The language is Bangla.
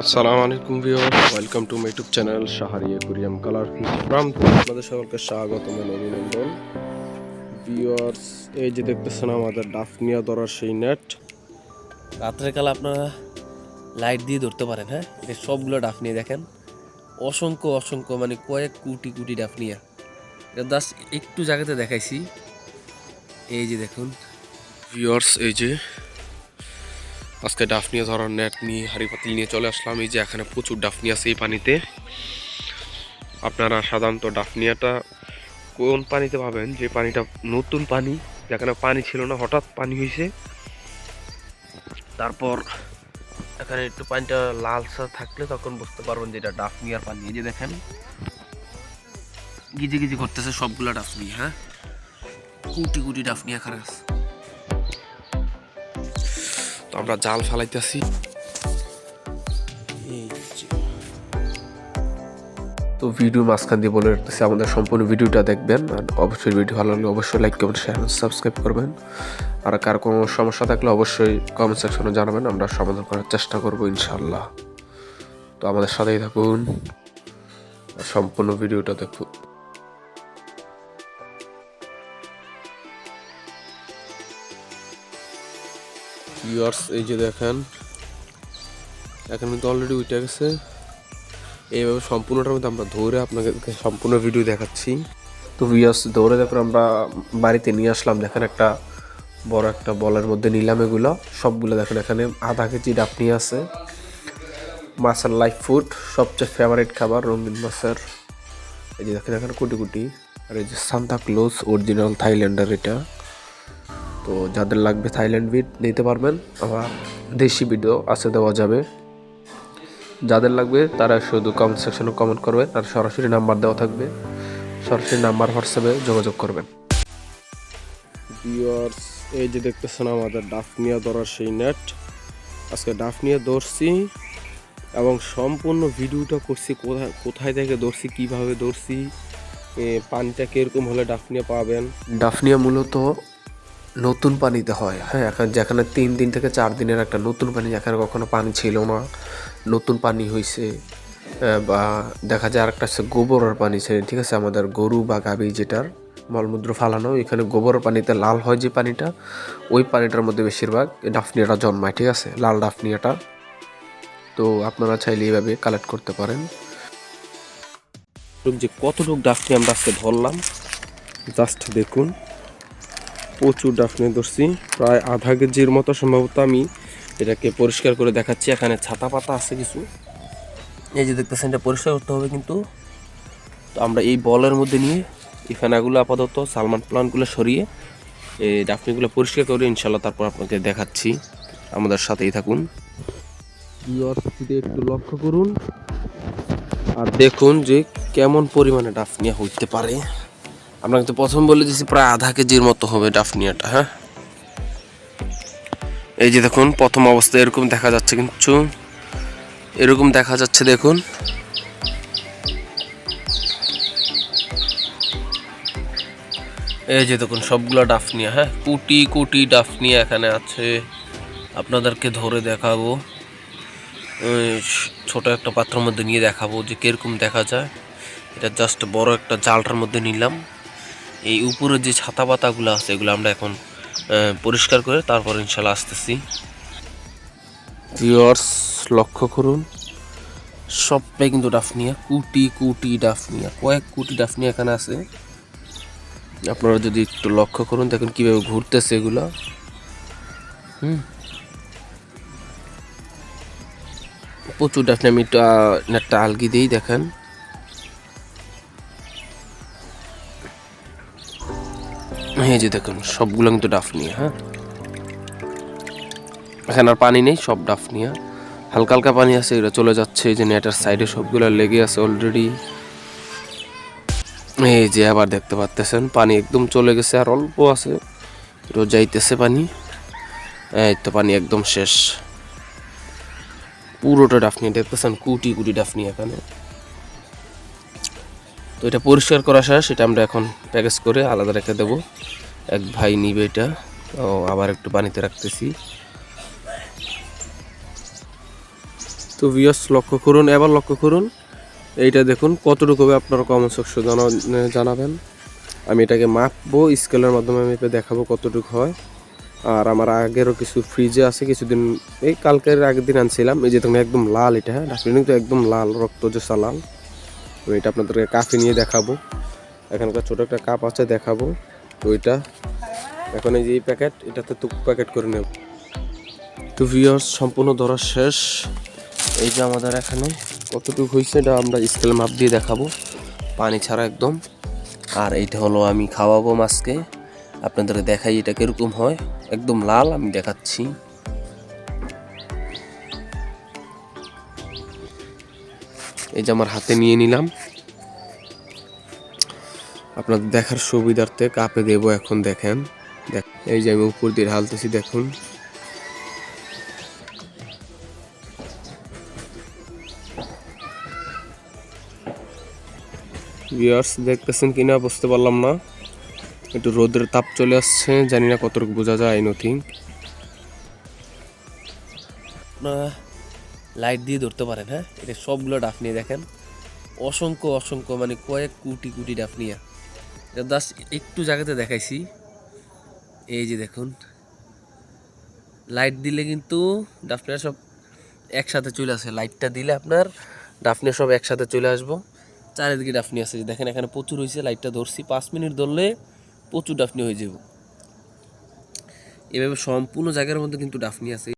আসসালামু আলাইকুম viewer welcome to my YouTube channel Shahriya Kuriyam colour from আপনাদের সকলকে স্বাগতম অভিনন্দন। ভিউয়ার্স এই যে দেখতেছেন আমাদের ডাফনিয়া ধরার সেই নেট রাত্রের কালে আপনারা লাইট দিয়ে ধরতে পারেন হ্যাঁ? এটা সবগুলো ডাফনিয়া দেখেন। অসংখ্য অসংখ্য মানে কয়েক কোটি কোটি ডাফনিয়া এটা জাস্ট একটু জায়গাতে দেখাইছি। এই যে দেখুন। ভিউয়ার্স এই যে আজকে ডাফনিয়া ধরার নেট নিয়ে, হাড়ি পাতিল নিয়ে চলে আসলাম। এই যে এখানে প্রচুর ডাফনি আছে এই পানিতে। আপনারা সাধারণত ডাফনিয়াটা কোন পানিতে পাবেন যে পানিটা নতুন পানি, যেখানে পানি ছিল না, হঠাৎ পানি হয়েছে। তারপর এখানে একটু পানিটা লালসা থাকলে তখন বুঝতে পারবেন যে এটা ডাফনিয়ার পানি। এই যে দেখেন, গিজি গিজি করতেছে সবগুলো ডাফনি হ্যাঁ? কুটি কুটি ডাফনি এখানে আছে। তো আমরা জাল ফেলাইতেছি। তো ভিডিও মাঝখান দিয়ে বলে রাখতেছি, আমাদের সম্পূর্ণ ভিডিওটা দেখবেন, আর অবশ্যই ভিডিও ভালো লাগলে অবশ্যই লাইক কমেন্ট শেয়ার সাবস্ক্রাইব করবেন। আর কার কোনো সমস্যা থাকলে অবশ্যই কমেন্ট সেকশনে জানাবেন, আমরা সমাধান করার চেষ্টা করব ইনশাল্লাহ তো আমাদের সাথেই থাকুন সম্পূর্ণ ভিডিওটা দেখুন। ভিউয়ার্স এই যে দেখেন, এখন কিন্তু অলরেডি উঠে গেছে। এইভাবে সম্পূর্ণটার মধ্যে আমরা ধরে আপনাকে সম্পূর্ণ ভিডিও দেখাচ্ছি। তো ভিউয়ার্স ধরে তারপর আমরা বাড়িতে নিয়ে আসলাম, দেখেন একটা বড় একটা বলের মধ্যে নিলাম এগুলো। সবগুলো দেখেন এখানে আধা কেজি ডাপনি আছে। মাছের লাইফ ফুড সবচেয়ে ফেভারিট খাবার রঙিন মাছের। এই যে দেখেন, এখানে কুটি কুটি। আর এই যে সান্তা ক্লোজ অরিজিনাল থাইল্যান্ডের এটা। তো যাদের লাগবে থাইল্যান্ড বিট নিতে পারবেন আবার দেশি বিটও আছে দেওয়া যাবে। যাদের লাগবে তারা শুধু কমেন্ট সেকশনে কমেন্ট করবেন আর সরাসরি নাম্বার দেওয়া থাকবে। সরাসরি নাম্বার হোয়াটসঅ্যাপে যোগাযোগ করবেন। ভিউয়ার্স এই যে দেখতেছেন আমাদের ডাফনিয়া ধরার সেই নেট আজকে ডাফনিয়া ধরছি এবং সম্পূর্ণ ভিডিওটা করছি কোথায় কোথায় থেকে ধরছি কীভাবে ধরছি পানিটা কীরকম হলে ডাফনিয়া পাবেন। ডাফনিয়া মূলত নতুন পানিতে হয়। হ্যাঁ এখন যেখানে তিন দিন থেকে চার দিনের একটা নতুন পানি, যেখানে কখনো পানি ছিল না, নতুন পানি হয়েছে বা দেখা যায় আরেকটা হচ্ছে গোবরের পানি ছিল, ঠিক আছে? আমাদের গরু বা গাভী যেটার মলমূত্র ফালানো এখানে গোবরের পানিতে লাল হয় যে পানিটা, ওই পানিটার মধ্যে বেশিরভাগ ডাফনিয়াটা জন্মায়, ঠিক আছে? লাল ডাফনিয়াটা। তো আপনারা চাইলে এইভাবে কালেক্ট করতে পারেন। যে কতটুকু ডাফনি আমরা আজকে ধরলাম জাস্ট দেখুন। প্রচুর ডাফনি ধরছি। প্রায় আধা কেজির মতো সম্ভবত আমি এটাকে পরিষ্কার করে দেখাচ্ছি। এখানে ছাতা পাতা আছে কিছু। এই যে দেখতেছেন, এটা পরিষ্কার করতে হবে কিন্তু। তো আমরা এই বলের মধ্যে নিয়ে এই ফেনাগুলো আপাতত সালমান প্লান্টগুলো সরিয়ে এই ডাফনিগুলো পরিষ্কার করে ইনশাল্লাহ তারপর আপনাকে দেখাচ্ছি। আমাদের সাথেই থাকুন। একটু লক্ষ্য করুন। আর দেখুন যে কেমন পরিমাণে ডাফনিয়া হইতে পারে। আমরা কিন্তু প্রথম বলে দিয়েছি, প্রায় আধা কেজির মতো হবে ডাফনিয়াটা হ্যাঁ? এই যে দেখুন, প্রথম অবস্থায় এরকম দেখা যাচ্ছে কিন্তু, এরকম দেখা যাচ্ছে দেখুন। এই যে দেখুন, সবগুলো ডাফনিয়া হ্যাঁ? কোটি কোটি ডাফনিয়া এখানে আছে। আপনাদেরকে ধরে দেখাবো। ছোট একটা পাত্রের মধ্যে নিয়ে দেখাবো যে কীরকম দেখা যায়। এটা জাস্ট বড় একটা জালটার মধ্যে নিলাম। এই উপরে যে ছাতা পাতাগুলো আছে এগুলো আমরা এখন পরিষ্কার করে তারপর ইনশাল্লাহ আসতেছি। লক্ষ্য করুন সবটাই কিন্তু ডাফনিয়া কুটি কুটি ডাফনিয়া কয়েক কোটি ডাফনিয়া এখানে আছে। আপনারা যদি একটু লক্ষ্য করুন দেখুন কীভাবে ঘুরতেছে এগুলো। হুম। প্রচুর ডাফনি আমি একটু নেটটা আলগি দিই দেখেন। এই যে দেখুন, সবগুলো কিন্তু ডাফনিয়া হ্যাঁ? এখানে আর পানি নেই, সব ডাফনিয়া হালকা হালকা পানি আছে এটা চলে যাচ্ছে, এই যে নেটের সাইডে সবগুলো লেগে আছে অলরেডি এই যে আবার দেখতে পাচ্তেছেন, পানি একদম চলে গেছে আর অল্প আছে। এটা যাইতেছে পানি। এই তো পানি একদম শেষ। পুরোটা ডাফনি দেখতেছেন, কুটি কুটি ডাফনি এখানে। তো এটা পরিষ্কার করা শেষ সেটা আমরা এখন প্যাকেজ করে আলাদা রেখে দেবো। এক ভাই নিবে এটা ও আবার একটু পানিতে রাখতেছি। তো ভিউয়ার্স লক্ষ্য করুন, এবার লক্ষ্য করুন, এইটা দেখুন, কতটুকু হবে আপনারা কমেন্ট সেকশন জানাবেন। আমি এটাকে মাপবো স্কেলের মাধ্যমে মেপে দেখাবো কতটুকু হয়। আর আমার আগেরও কিছু ফ্রিজে আছে, কিছুদিন, এই কালকের আগের দিন আনছিলাম, এই যে তখন একদম লাল এটা হ্যাঁ ডাস্টবিন কিন্তু একদম লাল, রক্ত যে লাল তো এটা আপনাদেরকে কাফি নিয়ে দেখাবো। এখানকার ছোটো একটা কাপ আছে, দেখাবো। তো এটা, এখন এই যে এই প্যাকেট এটাতে তুক প্যাকেট করে নেব। তো ভিউয়ার্স সম্পূর্ণ ধরা শেষ। এই যে আমাদের এখানে কতটুকু হয়েছে, এটা আমরা স্কেল মাপ দিয়ে দেখাবো। পানি ছাড়া একদম। আর এইটা হলো আমি খাওয়াবো মাছকে। আপনাদের দেখাই এটা কীরকম হয়। একদম লাল, আমি দেখাচ্ছি। এই যে আমার হাতে নিয়ে নিলাম। আপনাদের দেখার সুবিধার্থে কাপে দেব এখন, দেখেন। দেখ এই যে আমি উপর দিয়ে ঢালতেছি, দেখুন। ভিউয়ার্স দেখতেছেন কিনা? বুঝতে পারলাম না। একটু রোদের তাপ চলে আসছে, জানি না কতটুকু বোঝা যায় আপনারা লাইট দিয়ে ধরতে পারেন হ্যাঁ? এটা সবগুলো ডাফনিয়া দেখেন। অসংখ্য অসংখ্য মানে কয়েক কোটি কোটি ডাফনিয়া এটা জাস্ট একটু জায়গাতে দেখাইছি। এই যে দেখুন। লাইট দিলে কিন্তু ডাফনিয়া সব একসাথে চলে আসে। লাইটটা দিলে আপনার ডাফনিয়া সব একসাথে চলে আসব। চারিদিকে ডাফনি আছে দেখেন এখানে প্রচুর হয়েছে লাইটটা ধরছি। পাঁচ মিনিট ধরলে প্রচুর ডাফনি হয়ে যাব এভাবে সম্পূর্ণ জায়গার মধ্যে কিন্তু ডাফনি আছে